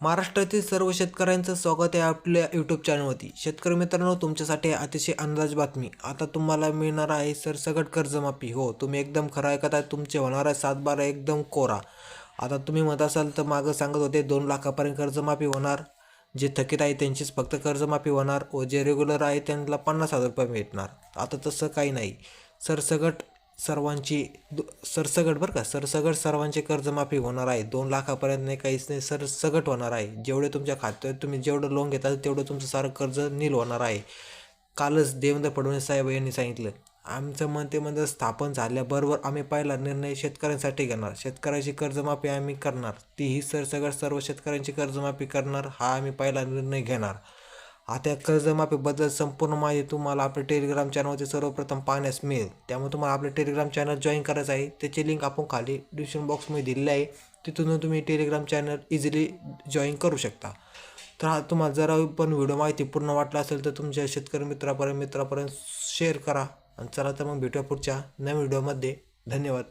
महाराष्ट्रातील सर्व शेतकऱ्यांचं स्वागत आहे आपल्या यूट्यूब चॅनलवरती शेतकरी मित्रांनो तुमच्यासाठी अतिशय अंदाज बातमी. आता तुम्हाला मिळणार आहे सरसकट कर्जमाफी. हो तुम्ही एकदम खरं ऐकत आहे तुमचे होणार आहे सात बारा एकदम कोरा. आता तुम्ही म्हणत असाल तर मागं सांगत होते दोन लाखापर्यंत कर्जमाफी होणार. जे थकीत आहे त्यांचीच फक्त कर्जमाफी होणार. व जे रेग्युलर आहे त्यांना पन्नास हजार रुपये भेटणार आता तसं काही नाही. सरसकट सर्वांची दु सरसगट बरं का? सरसगट सर्वांची कर्जमाफी होणार आहे. दोन लाखापर्यंत नाही काहीच नाही सरसगट होणार आहे. जेवढे तुमच्या खात्यात तुम्ही जेवढं लोन घेताल तेवढं तुमचं सारं कर्ज नील होणार आहे. कालच देवेंद्र फडणवीस साहेब यांनी सांगितलं आमचं मंत्रिमंडळ स्थापन झाल्याबरोबर आम्ही पहिला निर्णय शेतकऱ्यांसाठी घेणार. शेतकऱ्याची कर्जमाफी आम्ही करणार. तीही सरसगट सर्व शेतकऱ्यांची कर्जमाफी करणार. हा आम्ही पहिला निर्णय घेणार. आता या कर्जमाफीबद्दल संपूर्ण माहिती तुम्हाला आपल्या टेलिग्राम चॅनलवरती सर्वप्रथम पाहण्यास मिळेल. त्यामुळे तुम्हाला आपलं टेलिग्राम चॅनल जॉईन करायचं आहे. त्याची लिंक आपण खाली डिस्क्रिप्शन बॉक्समध्ये दिलेली आहे. तिथून तुम्ही टेलिग्राम चॅनल इझिली जॉईन करू शकता. तर हा तुम्हाला जरा पण व्हिडिओ माहिती पूर्ण वाटला असेल तर तुमच्या शेतकरी मित्रापर्यंत मित्रापर्यंत शेअर करा. आणि चला तर मग भेटूया पुढच्या नवीन व्हिडिओमध्ये धन्यवाद.